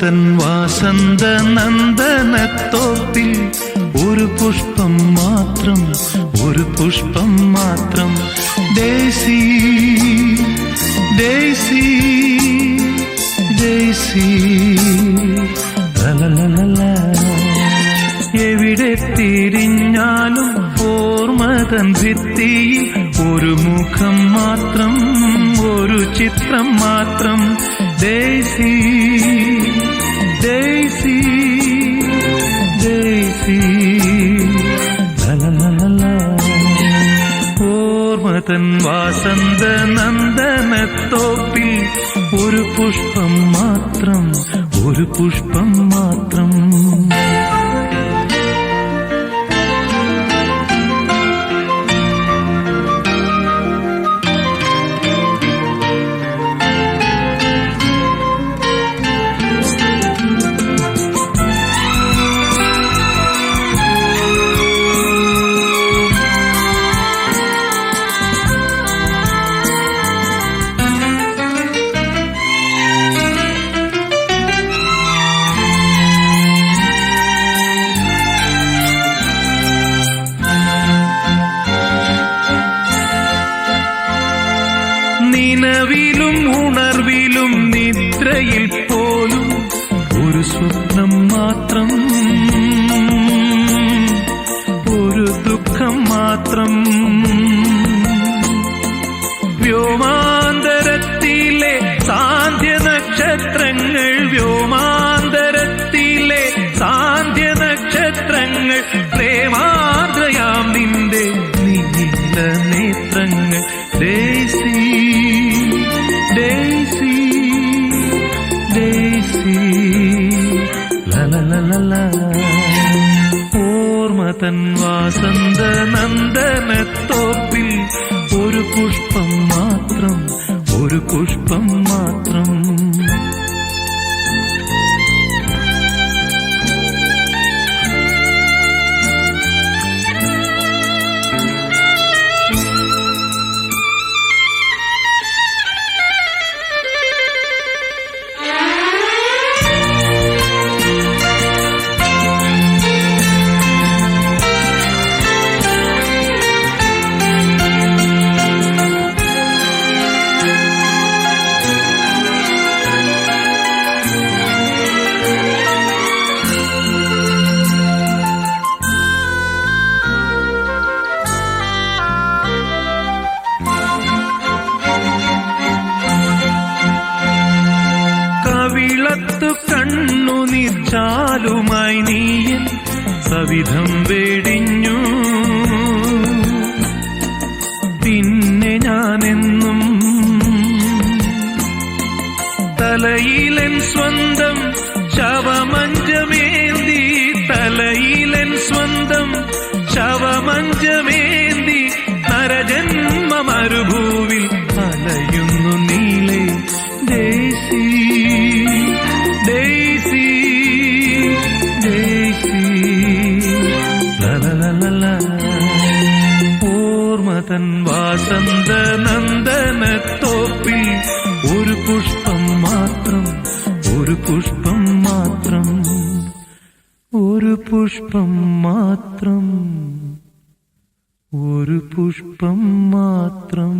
ഓർമ്മതൻ വാസന്ത നന്ദനത്തോപ്പിൽ ഒരു പുഷ്പം മാത്രം ഒരു പുഷ്പം മാത്രം. Daisy daisy daisy. എവിടെ തിരിഞ്ഞാലും ഓർമ്മതൻ ഭിത്തിയിൽ ഒരു മുഖം മാത്രം ഒരു ചിത്രം മാത്രം. ഡേസി ഓർമ്മതൻ വാസന്ത നന്ദനത്തോപ്പിൽ ഒരു പുഷ്പം മാത്രം ഒരു പുഷ്പം സ്വപ്നം മാത്രം. ഒരു ദുഃഖം മാത്രം. വ്യോമാന്തരത്തിലെ സാന്ധ്യ നക്ഷത്രങ്ങൾ വ്യോമാന്തരത്തിലെ സാന്ധ്യ നക്ഷത്രങ്ങൾ ലലലലല ഓർമ്മതൻ വാസന്ത നന്ദനത്തോപ്പിൽ ഒരു പുഷ്പം മാത്രം ഒരു പുഷ്പം മാത്രം കണ്ണു നിച്ചാലുമായി നീയൻ സവിധം വേടിഞ്ഞു. പിന്നെ ഞാനെന്നും തലയിലൻ സ്വന്തം ശവമഞ്ചമേന്തി തലയിലൻ സ്വന്തം ശവമഞ്ചമേന്തി നരജന്മ മരുഭൂവിൽ മാത്രം. ഒരു പുഷ്പം മാത്രം.